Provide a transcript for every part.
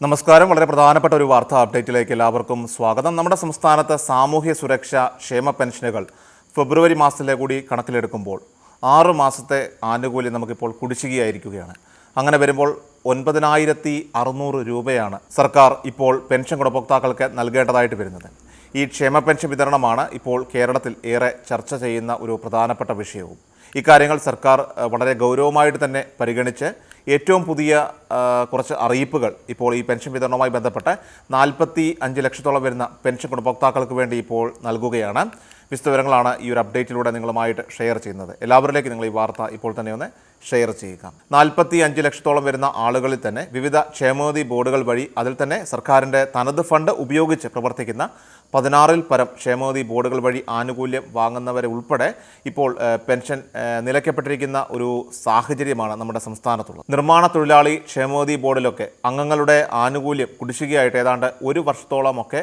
നമസ്കാരം. വളരെ പ്രധാനപ്പെട്ട ഒരു വാർത്താ അപ്ഡേറ്റിലേക്ക് എല്ലാവർക്കും സ്വാഗതം. നമ്മുടെ സംസ്ഥാനത്ത് സാമൂഹ്യ സുരക്ഷ ക്ഷേമ പെൻഷനുകൾ ഫെബ്രുവരി മാസത്തിലെ കൂടി കണക്കിലെടുക്കുമ്പോൾ ആറു മാസത്തെ ആനുകൂല്യം നമുക്കിപ്പോൾ കുടിശ്ശികയായിരിക്കുകയാണ്. അങ്ങനെ വരുമ്പോൾ ഒൻപതിനായിരത്തി അറുന്നൂറ് രൂപയാണ് സർക്കാർ ഇപ്പോൾ പെൻഷൻ ഗുണഭോക്താക്കൾക്ക് നൽകേണ്ടതായിട്ട് വരുന്നത്. ഈ ക്ഷേമ പെൻഷൻ വിതരണമാണ് ഇപ്പോൾ കേരളത്തിൽ ഏറെ ചർച്ച ചെയ്യുന്ന ഒരു പ്രധാനപ്പെട്ട വിഷയവും. ഇക്കാര്യങ്ങൾ സർക്കാർ വളരെ ഗൗരവമായിട്ട് തന്നെ പരിഗണിച്ച് ഏറ്റവും പുതിയ കുറച്ച് അറിയിപ്പുകൾ ഇപ്പോൾ ഈ പെൻഷൻ വിതരണവുമായി ബന്ധപ്പെട്ട് നാൽപ്പത്തി അഞ്ച് ലക്ഷത്തോളം വരുന്ന പെൻഷൻ ഗുണഭോക്താക്കൾക്ക് വേണ്ടി ഇപ്പോൾ നൽകുകയാണ്. വിശദവിവരങ്ങളാണ് ഈ ഒരു അപ്ഡേറ്റിലൂടെ നിങ്ങളുമായിട്ട് ഷെയർ ചെയ്യുന്നത്. എല്ലാവരിലേക്കും നിങ്ങൾ ഈ വാർത്ത ഇപ്പോൾ തന്നെ ഒന്ന് ഷെയർ ചെയ്യുക. നാൽപ്പത്തി അഞ്ച് ലക്ഷത്തോളം വരുന്ന ആളുകളിൽ തന്നെ വിവിധ ക്ഷേമനിധി ബോർഡുകൾ വഴി അതിൽ തന്നെ സർക്കാരിന്റെ തനത് ഫണ്ട് ഉപയോഗിച്ച് പ്രവർത്തിക്കുന്ന പതിനാറിൽ പരം ക്ഷേമനിധി ബോർഡുകൾ വഴി ആനുകൂല്യം വാങ്ങുന്നവരെ ഉൾപ്പെടെ ഇപ്പോൾ പെൻഷൻ നിലയ്ക്കപ്പെട്ടിരിക്കുന്ന ഒരു സാഹചര്യമാണ് നമ്മുടെ സംസ്ഥാനത്തുള്ളത്. നിർമ്മാണ തൊഴിലാളി ക്ഷേമനിധി ബോർഡിലൊക്കെ അംഗങ്ങളുടെ ആനുകൂല്യം കുടിശ്ശികയായിട്ട് ഏതാണ്ട് ഒരു വർഷത്തോളമൊക്കെ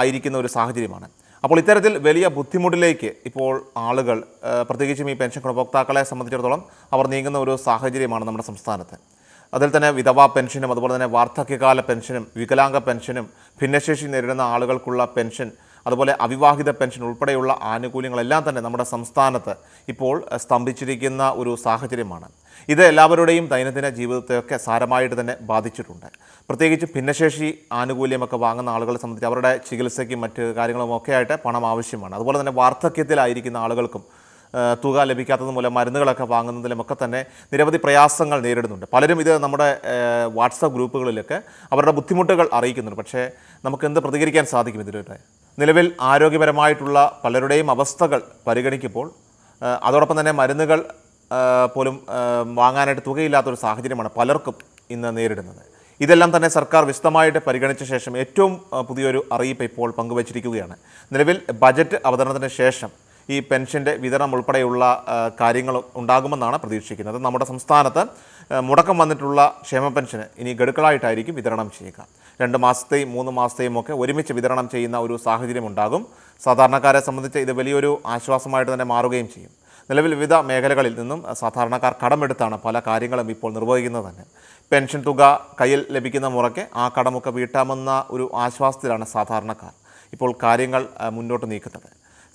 ആയിരിക്കുന്ന ഒരു സാഹചര്യമാണ്. അപ്പോൾ ഇത്തരത്തിൽ വലിയ ബുദ്ധിമുട്ടിലേക്ക് ഇപ്പോൾ ആളുകൾ പ്രത്യേകിച്ചും ഈ പെൻഷൻ ഗുണഭോക്താക്കളെ സംബന്ധിച്ചിടത്തോളം അവർ നീങ്ങുന്ന ഒരു സാഹചര്യമാണ് നമ്മുടെ സംസ്ഥാനത്ത്. അതിൽ തന്നെ വിധവാ പെൻഷനും അതുപോലെ തന്നെ വാർദ്ധക്യകാല പെൻഷനും വികലാംഗ പെൻഷനും ഭിന്നശേഷി നേരിടുന്ന ആളുകൾക്കുള്ള പെൻഷൻ അതുപോലെ അവിവാഹിത പെൻഷൻ ഉൾപ്പെടെയുള്ള ആനുകൂല്യങ്ങളെല്ലാം തന്നെ നമ്മുടെ സംസ്ഥാനത്ത് ഇപ്പോൾ സ്തംഭിച്ചിരിക്കുന്ന ഒരു സാഹചര്യമാണ്. ഇത് എല്ലാവരുടെയും ദൈനംദിന ജീവിതത്തെയൊക്കെ സാരമായിട്ട് തന്നെ ബാധിച്ചിട്ടുണ്ട്. പ്രത്യേകിച്ച് ഭിന്നശേഷി ആനുകൂല്യമൊക്കെ വാങ്ങുന്ന ആളുകളെ സംബന്ധിച്ച് അവരുടെ ചികിത്സയ്ക്കും മറ്റ് കാര്യങ്ങളും ഒക്കെ ആയിട്ട് പണം ആവശ്യമാണ്. അതുപോലെ തന്നെ വാർദ്ധക്യത്തിലായിരിക്കുന്ന ആളുകൾക്കും തുക ലഭിക്കാത്തത് മൂലം മരുന്നുകളൊക്കെ വാങ്ങുന്നതിലുമൊക്കെ തന്നെ നിരവധി പ്രയാസങ്ങൾ നേരിടുന്നുണ്ട്. പലരും ഇത് നമ്മുടെ വാട്സപ്പ് ഗ്രൂപ്പുകളിലൊക്കെ അവരുടെ ബുദ്ധിമുട്ടുകൾ അറിയിക്കുന്നുണ്ട്. പക്ഷേ നമുക്ക് എന്ത് പ്രതികരിക്കാൻ സാധിക്കും ഇതിലൂടെ? നിലവിൽ ആരോഗ്യപരമായിട്ടുള്ള പലരുടെയും അവസ്ഥകൾ പരിഗണിക്കുമ്പോൾ അതോടൊപ്പം തന്നെ മരുന്നുകൾ പോലും വാങ്ങാനായിട്ട് തുകയില്ലാത്തൊരു സാഹചര്യമാണ് പലർക്കും ഇന്ന് നേരിടുന്നത്. ഇതെല്ലാം തന്നെ സർക്കാർ വിശദമായിട്ട് പരിഗണിച്ച ശേഷം ഏറ്റവും പുതിയൊരു അറിയിപ്പ് ഇപ്പോൾ പങ്കുവച്ചിരിക്കുകയാണ്. നിലവിൽ ബജറ്റ് അവതരണത്തിന് ശേഷം ഈ പെൻഷന്റെ വിതരണം ഉൾപ്പെടെയുള്ള കാര്യങ്ങൾ ഉണ്ടാകുമെന്നാണ് പ്രതീക്ഷിക്കുന്നത്. നമ്മുടെ സംസ്ഥാനത്ത് മുടക്കം വന്നിട്ടുള്ള ക്ഷേമ പെൻഷന് ഇനി ഗഡുക്കളായിട്ടായിരിക്കും വിതരണം ചെയ്യുക. രണ്ട് മാസത്തെയും മൂന്ന് മാസത്തെയും ഒക്കെ ഒരുമിച്ച് വിതരണം ചെയ്യുന്ന ഒരു സാഹചര്യം ഉണ്ടാകും. സാധാരണക്കാരെ സംബന്ധിച്ച് ഇത് വലിയൊരു ആശ്വാസമായിട്ട് തന്നെ മാറുകയും ചെയ്യും. നിലവിൽ വിവിധ മേഖലകളിൽ നിന്നും സാധാരണക്കാർ കടമെടുത്താണ് പല കാര്യങ്ങളും ഇപ്പോൾ നിർവഹിക്കുന്നത് തന്നെ. പെൻഷൻ തുക കയ്യിൽ ലഭിക്കുന്ന മുറയ്ക്ക് ആ കടമൊക്കെ വീട്ടാമെന്ന ഒരു ആശ്വാസത്തിലാണ് സാധാരണക്കാർ ഇപ്പോൾ കാര്യങ്ങൾ മുന്നോട്ട് നീക്കുന്നത്.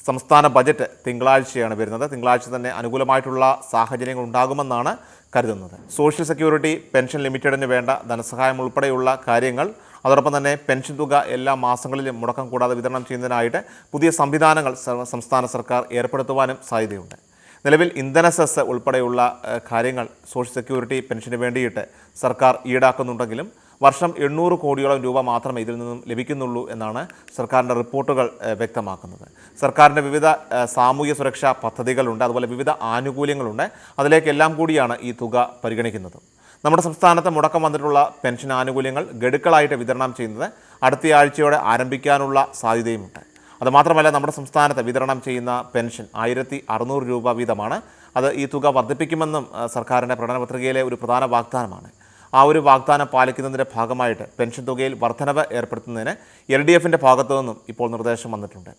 സംസ്ഥാന ബജറ്റ് തിങ്കളാഴ്ചയാണ് വരുന്നത്. തിങ്കളാഴ്ച തന്നെ അനുകൂലമായിട്ടുള്ള സാഹചര്യങ്ങൾ ഉണ്ടാകുമെന്നാണ് കരുതുന്നത്. സോഷ്യൽ സെക്യൂരിറ്റി പെൻഷൻ ലിമിറ്റഡിന് വേണ്ട ധനസഹായം ഉൾപ്പെടെയുള്ള കാര്യങ്ങൾ അതോടൊപ്പം തന്നെ പെൻഷൻ തുക എല്ലാ മാസങ്ങളിലും മുടക്കം കൂടാതെ വിതരണം ചെയ്യുന്നതിനായിട്ട് പുതിയ സംവിധാനങ്ങൾ സംസ്ഥാന സർക്കാർ ഏർപ്പെടുത്തുവാനും സാധ്യതയുണ്ട്. നിലവിൽ ഇന്ധന സെസ് ഉൾപ്പെടെയുള്ള കാര്യങ്ങൾ സോഷ്യൽ സെക്യൂരിറ്റി പെൻഷന് വേണ്ടിയിട്ട് സർക്കാർ ഈടാക്കുന്നുണ്ടെങ്കിലും വർഷം എണ്ണൂറ് കോടിയോളം രൂപ മാത്രമേ ഇതിൽ നിന്നും ലഭിക്കുന്നുള്ളൂ എന്നാണ് സർക്കാരിന്റെ റിപ്പോർട്ടുകൾ വ്യക്തമാക്കുന്നത്. സർക്കാരിന്റെ വിവിധ സാമൂഹ്യ സുരക്ഷാ പദ്ധതികളുണ്ട് അതുപോലെ വിവിധ ആനുകൂല്യങ്ങളുണ്ട്. അതിലേക്കെല്ലാം കൂടിയാണ് ഈ തുക പരിഗണിക്കുന്നത്. നമ്മുടെ സംസ്ഥാനത്ത് മുടക്കം വന്നിട്ടുള്ള പെൻഷൻ ആനുകൂല്യങ്ങൾ ഗഡുക്കളായിട്ട് വിതരണം ചെയ്യുന്നത് അടുത്ത ആഴ്ചയോടെ ആരംഭിക്കാനുള്ള സാധ്യതയുമുണ്ട്. അതുമാത്രമല്ല നമ്മുടെ സംസ്ഥാനത്ത് വിതരണം ചെയ്യുന്ന പെൻഷൻ ആയിരത്തി അറുന്നൂറ് രൂപ വീതമാണ്. അത് ഈ തുക വർദ്ധിപ്പിക്കുമെന്നും സർക്കാരിന്റെ പ്രകടന പത്രികയിലെ ഒരു പ്രധാന വാഗ്ദാനമാണ്. ആ ഒരു വാഗ്ദാനം പാലിക്കുന്നതിന്റെ ഭാഗമായിട്ട് പെൻഷൻ തുകയിൽ വർധനവ് ഏർപ്പെടുത്തുന്നതിന് എൽ ഡി എഫിന്റെ ഭാഗത്തു നിന്നും ഇപ്പോൾ നിർദ്ദേശം വന്നിട്ടുണ്ട്.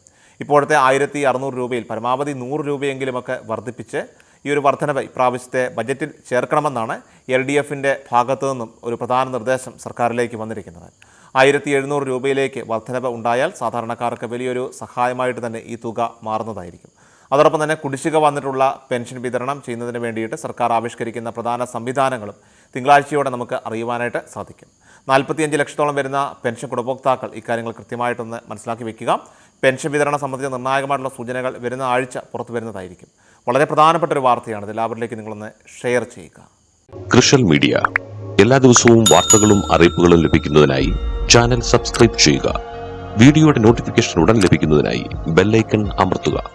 ഇപ്പോഴത്തെ ആയിരത്തി അറുന്നൂറ് രൂപയിൽ പരമാവധി നൂറ് രൂപയെങ്കിലുമൊക്കെ വർദ്ധിപ്പിച്ച് ഈ ഒരു വർധനവ് ഇപ്രാവശ്യത്തെ ബജറ്റിൽ ചേർക്കണമെന്നാണ് എൽ ഡി എഫിന്റെ ഭാഗത്തു നിന്നും ഒരു പ്രധാന നിർദ്ദേശം സർക്കാരിലേക്ക് വന്നിരിക്കുന്നത്. ആയിരത്തി എഴുന്നൂറ് രൂപയിലേക്ക് വർധനവ് ഉണ്ടായാൽ സാധാരണക്കാർക്ക് വലിയൊരു സഹായമായിട്ട് തന്നെ ഈ തുക മാറുന്നതായിരിക്കും. അതോടൊപ്പം തന്നെ കുടിശ്ശിക വന്നിട്ടുള്ള പെൻഷൻ വിതരണം ചെയ്യുന്നതിന് വേണ്ടിയിട്ട് സർക്കാർ ആവിഷ്കരിക്കുന്ന പ്രധാന സംവിധാനങ്ങളും തിങ്കളാഴ്ചയോടെ നമുക്ക് അറിയുവാനായിട്ട് സാധിക്കും. നാൽപ്പത്തിയഞ്ച് ലക്ഷത്തോളം വരുന്ന പെൻഷൻ ഗുണഭോക്താക്കൾ ഇക്കാര്യങ്ങൾ കൃത്യമായിട്ടൊന്ന് മനസ്സിലാക്കി വെക്കുക. പെൻഷൻ വിതരണം സംബന്ധിച്ച നിർണായകമായിട്ടുള്ള സൂചനകൾ വരുന്ന ആഴ്ച പുറത്തു വരുന്നതായിരിക്കും. വളരെ പ്രധാനപ്പെട്ട ഒരു വാർത്തയാണ്. എല്ലാവരിലേക്ക് നിങ്ങളൊന്ന് ഷെയർ ചെയ്യുക. കൃഷൽ മീഡിയ. എല്ലാ ദിവസവും വാർത്തകളും അറിയിപ്പുകളും ലഭിക്കുന്നതിനായി ചാനൽ സബ്സ്ക്രൈബ് ചെയ്യുക. വീഡിയോയുടെ നോട്ടിഫിക്കേഷൻ ഉടൻ ലഭിക്കുന്നതിനായി ബെല്ലൈക്കൺ അമർത്തുക.